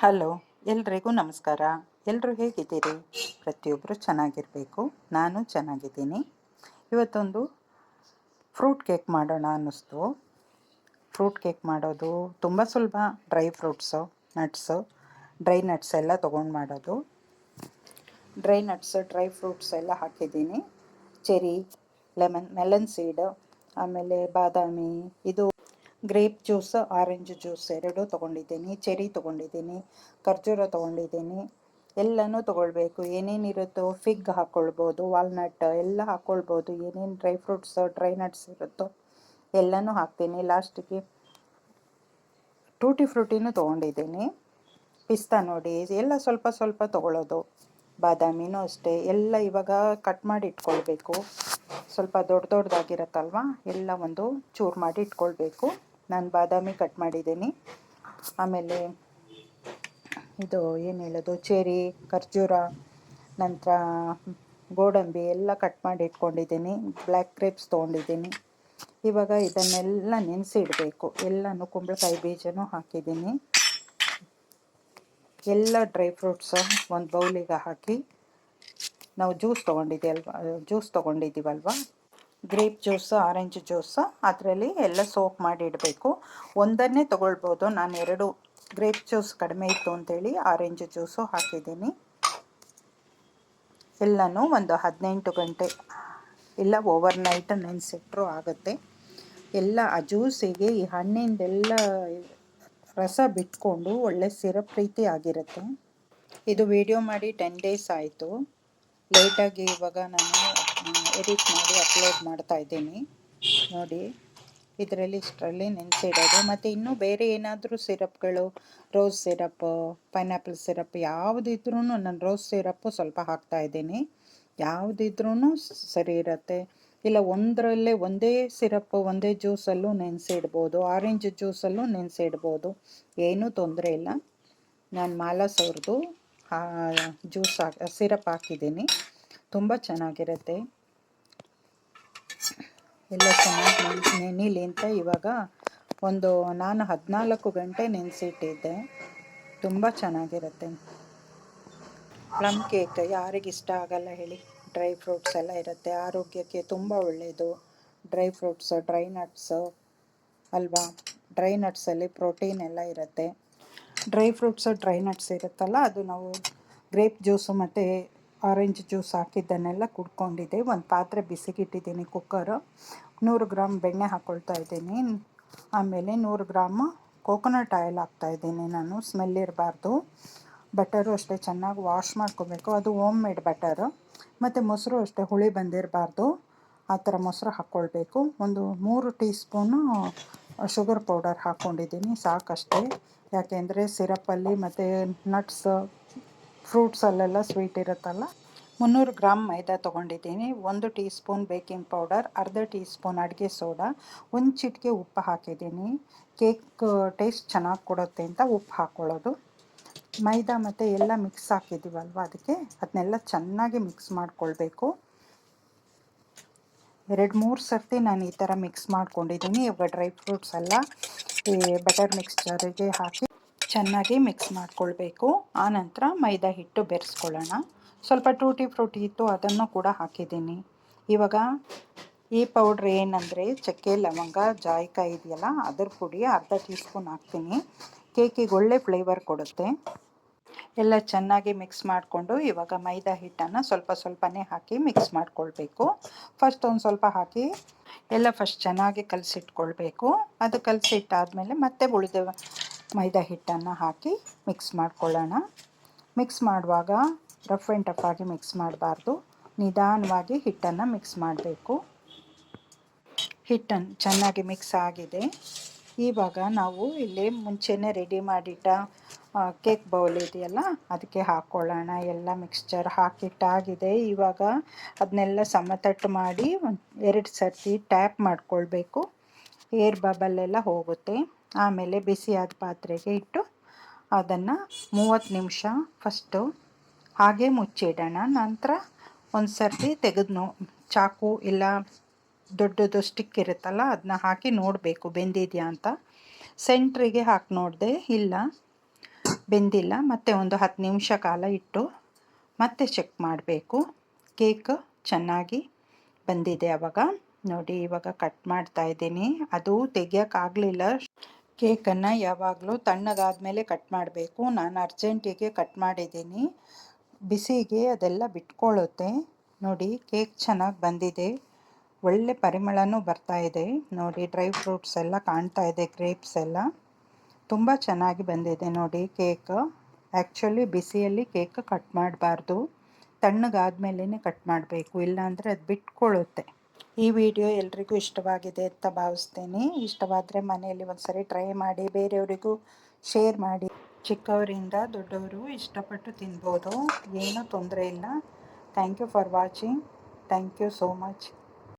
Hello, ಎಲ್ರಿಗೂ ನಮಸ್ಕಾರ. ಎಲ್ಲರೂ ಹೇಗಿದ್ದೀರಿ? ಪ್ರತಿಯೊಬ್ಬರು ಚೆನ್ನಾಗಿರಬೇಕು. ನಾನು ಚೆನ್ನಾಗಿದ್ದೀನಿ. ಇವತ್ತೊಂದು ಫ್ರೂಟ್ ಕೇಕ್ ಮಾಡೋಣ ಅನ್ನಿಸ್ತು. ಫ್ರೂಟ್ ಕೇಕ್ ಮಾಡೋದು ತುಂಬ ಸುಲಭ. Dry fruits, nuts, dry nuts ಎಲ್ಲ ತೊಗೊಂಡು ಮಾಡೋದು. ಡ್ರೈ ನಟ್ಸ್, ಡ್ರೈ ಫ್ರೂಟ್ಸ್ ಎಲ್ಲ ಹಾಕಿದ್ದೀನಿ. ಚೆರಿ ಲೆಮನ್, ಮೆಲನ್ ಸೀಡ್, ಆಮೇಲೆ ಬಾದಾಮಿ, ಇದು ಗ್ರೇಪ್ ಜ್ಯೂಸ್, ಆರೆಂಜ್ ಜ್ಯೂಸ್ ಎರಡೂ ತೊಗೊಂಡಿದ್ದೀನಿ ಚೆರಿ ತೊಗೊಂಡಿದ್ದೀನಿ, ಖರ್ಜೂರ ತೊಗೊಂಡಿದ್ದೀನಿ, ಎಲ್ಲನೂ ತೊಗೊಳ್ಬೇಕು. ಏನೇನಿರುತ್ತೋ ಫಿಗ್ ಹಾಕ್ಕೊಳ್ಬೋದು ವಾಲ್ನಟ್ ಎಲ್ಲ ಹಾಕ್ಕೊಳ್ಬೋದು ಏನೇನು ಡ್ರೈ ಫ್ರೂಟ್ಸ್, ಡ್ರೈ ನಟ್ಸ್ ಇರುತ್ತೋ ಎಲ್ಲನೂ ಹಾಕ್ತೀನಿ. ಲಾಸ್ಟಿಗೆ ಟೂಟಿ ಫ್ರೂಟಿನೂ ತೊಗೊಂಡಿದ್ದೀನಿ. ಪಿಸ್ತಾ ನೋಡಿ, ಎಲ್ಲ ಸ್ವಲ್ಪ ಸ್ವಲ್ಪ ತೊಗೊಳ್ಳೋದು. ಬಾದಾಮಿನೂ ಅಷ್ಟೇ, ಎಲ್ಲ ಇವಾಗ ಕಟ್ ಮಾಡಿ ಇಟ್ಕೊಳ್ಬೇಕು. ಸ್ವಲ್ಪ ದೊಡ್ಡ ದೊಡ್ಡದಾಗಿರತ್ತಲ್ವ ಎಲ್ಲ ಒಂದು ಚೂರು ಮಾಡಿ ಇಟ್ಕೊಳ್ಬೇಕು. ನಾನು ಬಾದಾಮಿ ಕಟ್ ಮಾಡಿದ್ದೀನಿ. ಆಮೇಲೆ ಇದು ಏನು ಹೇಳೋದು, ಚೆರಿ, ಖರ್ಜೂರ, ನಂತರ ಗೋಡಂಬಿ ಎಲ್ಲ ಕಟ್ ಮಾಡಿ ಇಟ್ಕೊಂಡಿದ್ದೀನಿ. ಬ್ಲ್ಯಾಕ್ ಗ್ರೇಪ್ಸ್ ತೊಗೊಂಡಿದ್ದೀನಿ. ಇವಾಗ ಇದನ್ನೆಲ್ಲ ನೆನೆಸಿಡಬೇಕು. ಎಲ್ಲನೂ ಕುಂಬಳಕಾಯಿ ಬೀಜನೂ ಹಾಕಿದ್ದೀನಿ. ಎಲ್ಲ ಡ್ರೈ ಫ್ರೂಟ್ಸ ಒಂದು ಬೌಲಿಗೆ ಹಾಕಿ ನಾವು ಜ್ಯೂಸ್ ತೊಗೊಂಡಿದ್ದೀವಿ ಅಲ್ವಾ, ಜ್ಯೂಸ್ ತೊಗೊಂಡಿದ್ದೀವಲ್ವ? ಗ್ರೇಪ್ ಜ್ಯೂಸು, ಆರೆಂಜ್ ಜ್ಯೂಸು, ಅದರಲ್ಲಿ ಎಲ್ಲ ಸೋಕ್ ಮಾಡಿ ಇಡಬೇಕು. ಒಂದನ್ನೇ ತೊಗೊಳ್ಬೋದು. ನಾನು ಎರಡು ಗ್ರೇಪ್ ಜ್ಯೂಸ್ ಕಡಿಮೆ ಇತ್ತು ಅಂತೇಳಿ ಆರೆಂಜ್ ಜ್ಯೂಸು ಹಾಕಿದ್ದೀನಿ. ಎಲ್ಲನೂ ಒಂದು ಹದಿನೆಂಟು ಗಂಟೆ, ಇಲ್ಲ ಓವರ್ ನೈಟ್ ನೆನೆಸಿಟ್ರು ಆಗುತ್ತೆ. ಎಲ್ಲ ಆ ಜ್ಯೂಸಿಗೆ ಈ ಹಣ್ಣಿಂದೆಲ್ಲ ರಸ ಬಿಟ್ಕೊಂಡು ಒಳ್ಳೆ ಸಿರಪ್ ರೀತಿ ಆಗಿರುತ್ತೆ. ಇದು ವಿಡಿಯೋ ಮಾಡಿ ಟೆನ್ ಡೇಸ್ ಆಯಿತು. ಲೇಟಾಗಿ ಇವಾಗ ನಾನು ಎಡಿಟ್ ಮಾಡಿ ಅಪ್ಲೋಡ್ ಮಾಡ್ತಾ ಇದ್ದೀನಿ. ನೋಡಿ, ಇದರಲ್ಲಿ ಇಷ್ಟರಲ್ಲಿ ನೆನೆಸಿಡೋದು. ಮತ್ತು ಇನ್ನೂ ಬೇರೆ ಏನಾದರೂ ಸಿರಪ್ಗಳು ರೋಸ್ ಸಿರಪ್ ಪೈನಾಪಲ್ ಸಿರಪ್ ಯಾವುದಿದ್ರೂ ನಾನು ರೋಸ್ ಸಿರಪ್ಪು ಸ್ವಲ್ಪ ಹಾಕ್ತಾ ಇದ್ದೀನಿ. ಯಾವುದಿದ್ರೂ ಸರಿ ಇರುತ್ತೆ. ಇಲ್ಲ, ಒಂದರಲ್ಲೇ ಒಂದೇ ಸಿರಪ್ ಒಂದೇ ಜ್ಯೂಸಲ್ಲೂ ನೆನೆಸಿಡ್ಬೋದು. ಆರೆಂಜ್ ಜ್ಯೂಸಲ್ಲೂ ನೆನೆಸಿಡ್ಬೋದು. ಏನೂ ತೊಂದರೆ ಇಲ್ಲ. ನಾನು ಮಾಲಸ್ ಜ್ಯೂಸ್ ಹಾಕಿ, ಸಿರಪ್ ಹಾಕಿದ್ದೀನಿ. ತುಂಬ ಚೆನ್ನಾಗಿರುತ್ತೆ. ಎಲ್ಲ ಚೆನ್ನಾಗಿ ನೆನೀಲಿ ಅಂತ ಇವಾಗ ಒಂದು ನಾನು ಹದಿನಾಲ್ಕು ಗಂಟೆ ನೆನೆಸಿಟ್ಟಿದ್ದೆ. ತುಂಬ ಚೆನ್ನಾಗಿರುತ್ತೆ. ಪ್ಲಮ್ ಕೇಕ್ ಯಾರಿಗಿಷ್ಟ ಆಗಲ್ಲ ಹೇಳಿ. ಡ್ರೈ ಫ್ರೂಟ್ಸ್ ಎಲ್ಲ ಇರುತ್ತೆ. ಆರೋಗ್ಯಕ್ಕೆ ತುಂಬ ಒಳ್ಳೆಯದು ಡ್ರೈ ಫ್ರೂಟ್ಸು, ಡ್ರೈ ನಟ್ಸು ಅಲ್ವಾ? ಡ್ರೈ ನಟ್ಸಲ್ಲಿ ಪ್ರೋಟೀನ್ ಎಲ್ಲ ಇರುತ್ತೆ. ಡ್ರೈ ಫ್ರೂಟ್ಸು, ಡ್ರೈ ನಟ್ಸ್ ಇರುತ್ತಲ್ಲ, ಅದು ನಾವು ಗ್ರೇಪ್ ಜ್ಯೂಸು ಮತ್ತು ಆರೆಂಜ್ ಜ್ಯೂಸ್ ಹಾಕಿದ್ದನ್ನೆಲ್ಲ ಕುಡ್ಕೊಂಡಿದ್ದೆ. ಒಂದು ಪಾತ್ರೆ ಬಿಸಿಗಿಟ್ಟಿದ್ದೀನಿ ಕುಕ್ಕರು ನೂರು ಗ್ರಾಮ್ ಬೆಣ್ಣೆ ಹಾಕ್ಕೊಳ್ತಾ ಇದ್ದೀನಿ. ಆಮೇಲೆ ನೂರು ಗ್ರಾಮ್ ಕೋಕೋನಟ್ ಆಯಿಲ್ ಹಾಕ್ತಾಯಿದ್ದೀನಿ ನಾನು. ಸ್ಮೆಲ್ ಇರಬಾರ್ದು. ಬಟರು ಅಷ್ಟೇ ಚೆನ್ನಾಗಿ ವಾಶ್ ಮಾಡ್ಕೋಬೇಕು. ಅದು ಓಮ್ ಮೇಡ್ ಬಟರು ಮತ್ತು ಮೊಸರು ಅಷ್ಟೇ ಹುಳಿ ಬಂದಿರಬಾರ್ದು. ಆ ಥರ ಮೊಸರು ಹಾಕ್ಕೊಳ್ಬೇಕು ಒಂದು ಮೂರು ಟೀ ಸ್ಪೂನು ಶುಗರ್ ಪೌಡರ್ ಹಾಕ್ಕೊಂಡಿದ್ದೀನಿ ಸಾಕಷ್ಟೇ. ಯಾಕೆಂದರೆ ಸಿರಪಲ್ಲಿ ಮತ್ತು ನಟ್ಸ್ ಫ್ರೂಟ್ಸಲ್ಲೆಲ್ಲ ಸ್ವೀಟ್ ಇರುತ್ತಲ್ಲ? ಮುನ್ನೂರು ಗ್ರಾಮ್ ಮೈದಾ ತೊಗೊಂಡಿದ್ದೀನಿ. ಒಂದು ಟೀ ಸ್ಪೂನ್ ಬೇಕಿಂಗ್ ಪೌಡರ್, ಅರ್ಧ ಟೀ ಸ್ಪೂನ್ ಅಡುಗೆ ಸೋಡಾ, ಒಂದು ಚಿಟಿಕೆ ಉಪ್ಪು ಹಾಕಿದ್ದೀನಿ. ಕೇಕ್ ಟೇಸ್ಟ್ ಚೆನ್ನಾಗಿ ಕೊಡುತ್ತೆ ಅಂತ ಉಪ್ಪು ಹಾಕ್ಕೊಳ್ಳೋದು ಮೈದಾ ಮತ್ತು ಎಲ್ಲ ಮಿಕ್ಸ್ ಹಾಕಿದ್ದೀವಲ್ವ ಅದಕ್ಕೆ? ಅದನ್ನೆಲ್ಲ ಚೆನ್ನಾಗಿ ಮಿಕ್ಸ್ ಮಾಡ್ಕೊಳ್ಬೇಕು. ಎರಡು, ಮೂರು ಸರ್ತಿ ನಾನು ಈ ಥರ ಮಿಕ್ಸ್ ಮಾಡ್ಕೊಂಡಿದ್ದೀನಿ. ಇವಾಗ ಡ್ರೈ ಫ್ರೂಟ್ಸ್ ಎಲ್ಲ ಈ ಬಟರ್ ಮಿಕ್ಸ್ಚರಿಗೆ ಹಾಕಿ ಚೆನ್ನಾಗಿ ಮಿಕ್ಸ್ ಮಾಡ್ಕೊಳ್ಬೇಕು. ಆನಂತರ ಮೈದಾ ಹಿಟ್ಟು ಬೆರೆಸ್ಕೊಳ್ಳೋಣ. ಸ್ವಲ್ಪ ಟೂಟಿ ಫ್ರೂಟಿ ಇತ್ತು, ಅದನ್ನು ಕೂಡ ಹಾಕಿದ್ದೀನಿ. ಇವಾಗ ಈ ಪೌಡ್ರ್ ಏನಂದರೆ ಚಕ್ಕೆ, ಲವಂಗ, ಜಾಯಿಕಾಯಿ ಇದೆಯಲ್ಲ, ಅದ್ರ ಪುಡಿ ಅರ್ಧ ಟೀ ಸ್ಪೂನ್ ಹಾಕ್ತೀನಿ. ಕೇಕಿಗೆ ಒಳ್ಳೆ ಫ್ಲೇವರ್ ಕೊಡುತ್ತೆ. ಎಲ್ಲ ಚೆನ್ನಾಗಿ ಮಿಕ್ಸ್ ಮಾಡಿಕೊಂಡು ಇವಾಗ ಮೈದಾ ಹಿಟ್ಟನ್ನು ಸ್ವಲ್ಪ ಸ್ವಲ್ಪನೇ ಹಾಕಿ ಮಿಕ್ಸ್ ಮಾಡ್ಕೊಳ್ಬೇಕು. ಫಸ್ಟ್ ಒಂದು ಸ್ವಲ್ಪ ಹಾಕಿ ಎಲ್ಲ ಫಸ್ಟ್ ಚೆನ್ನಾಗಿ ಕಲಸಿಟ್ಕೊಳ್ಬೇಕು. ಅದು ಕಲಸಿಟ್ಟಾದಮೇಲೆ ಮತ್ತೆ ಉಳಿದ ಮೈದಾ ಹಿಟ್ಟನ್ನು ಹಾಕಿ ಮಿಕ್ಸ್ ಮಾಡ್ಕೊಳ್ಳೋಣ. ಮಿಕ್ಸ್ ಮಾಡುವಾಗ ರಫ್ ಆ್ಯಂಡ್ ಟಫ್ ಆಗಿ ಮಿಕ್ಸ್ ಮಾಡಬಾರ್ದು. ನಿಧಾನವಾಗಿ ಹಿಟ್ಟನ್ನು ಮಿಕ್ಸ್ ಮಾಡಬೇಕು. ಹಿಟ್ಟನ್ನು ಚೆನ್ನಾಗಿ ಮಿಕ್ಸ್ ಆಗಿದೆ. ಇವಾಗ ನಾವು ಇಲ್ಲಿ ಮುಂಚೆನೇ ರೆಡಿ ಮಾಡಿಟ್ಟ ಕೇಕ್ ಬೌಲ್ ಇದೆಯಲ್ಲ, ಅದಕ್ಕೆ ಹಾಕ್ಕೊಳ್ಳೋಣ ಎಲ್ಲ ಮಿಕ್ಸ್ಚರ್ ಹಾಕಿಟ್ಟಾಗಿದೆ. ಇವಾಗ ಅದನ್ನೆಲ್ಲ ಸಮತಟ್ಟು ಮಾಡಿ ಒಂದು ಎರಡು ಸರ್ತಿ ಟ್ಯಾಪ್ ಮಾಡಿಕೊಳ್ಬೇಕು. ಏರ್ ಬಬಲ್ ಎಲ್ಲ ಹೋಗುತ್ತೆ. ಆಮೇಲೆ ಬಿಸಿಯಾದ ಪಾತ್ರೆಗೆ ಇಟ್ಟು ಅದನ್ನು ಮೂವತ್ತು ನಿಮಿಷ ಫಸ್ಟು ಹಾಗೆ ಮುಚ್ಚಿಡೋಣ. ನಂತರ ಒಂದು ಸರ್ತಿ ತೆಗೆದು ನೋ, ಚಾಕು ಇಲ್ಲ ದೊಡ್ಡದು ಸ್ಟಿಕ್ ಇರುತ್ತಲ್ಲ, ಅದನ್ನ ಹಾಕಿ ನೋಡಬೇಕು ಬೆಂದಿದೆಯಾ ಅಂತ. ಸೆಂಟ್ರಿಗೆ ಹಾಕಿ ನೋಡಿದೆ ಇಲ್ಲ, ಬೆಂದಿಲ್ಲ. ಮತ್ತು ಒಂದು ಹತ್ತು ನಿಮಿಷ ಕಾಲ ಇಟ್ಟು ಮತ್ತೆ ಚೆಕ್ ಮಾಡಬೇಕು. ಕೇಕ್ ಚೆನ್ನಾಗಿ ಬಂದಿದೆ ಅವಾಗ. ನೋಡಿ, ಇವಾಗ ಕಟ್ ಮಾಡ್ತಾ ಇದ್ದೀನಿ. ಅದು ತೆಗಿಯೋಕ್ಕಾಗಲಿಲ್ಲ ಕೇಕನ್ನು ಯಾವಾಗಲೂ ತಣ್ಣಗಾದ್ಮೇಲೆ ಕಟ್ ಮಾಡಬೇಕು. ನಾನು ಅರ್ಜೆಂಟಿಗೆ ಕಟ್ ಮಾಡಿದ್ದೀನಿ. ಬಿಸಿಗೆ ಅದೆಲ್ಲ ಬಿಟ್ಕೊಳ್ಳುತ್ತೆ. ನೋಡಿ, ಕೇಕ್ ಚೆನ್ನಾಗಿ ಬಂದಿದೆ. ಒಳ್ಳೆ ಪರಿಮಳನೂ ಬರ್ತಾ ಇದೆ. ನೋಡಿ, ಡ್ರೈ ಫ್ರೂಟ್ಸ್ ಎಲ್ಲ ಕಾಣ್ತಾ ಇದೆ, ಗ್ರೇಪ್ಸ್ ಎಲ್ಲ. ತುಂಬ ಚೆನ್ನಾಗಿ ಬಂದಿದೆ ನೋಡಿ ಕೇಕ್. ಆ್ಯಕ್ಚುಲಿ ಬಿಸಿಯಲ್ಲಿ ಕೇಕ್ ಕಟ್ ಮಾಡಬಾರ್ದು. ತಣ್ಣಗಾದ್ಮೇಲೇ ಕಟ್ ಮಾಡಬೇಕು. ಇಲ್ಲಾಂದರೆ ಅದು ಬಿಟ್ಕೊಳ್ಳುತ್ತೆ. ಈ ವಿಡಿಯೋ ಎಲ್ರಿಗೂ ಇಷ್ಟವಾಗಿದೆ ಅಂತ ಭಾವಿಸ್ತೀನಿ. ಇಷ್ಟವಾದರೆ ಮನೆಯಲ್ಲಿ ಒಂದ್ಸರಿ ಟ್ರೈ ಮಾಡಿ, ಬೇರೆಯವರಿಗೂ ಶೇರ್ ಮಾಡಿ. ಚಿಕ್ಕವರಿಂದ ದೊಡ್ಡವರು ಇಷ್ಟಪಟ್ಟು ತಿನ್ಬೋದು. ಏನೂ ತೊಂದರೆ ಇಲ್ಲ. Thank you for watching thank you so much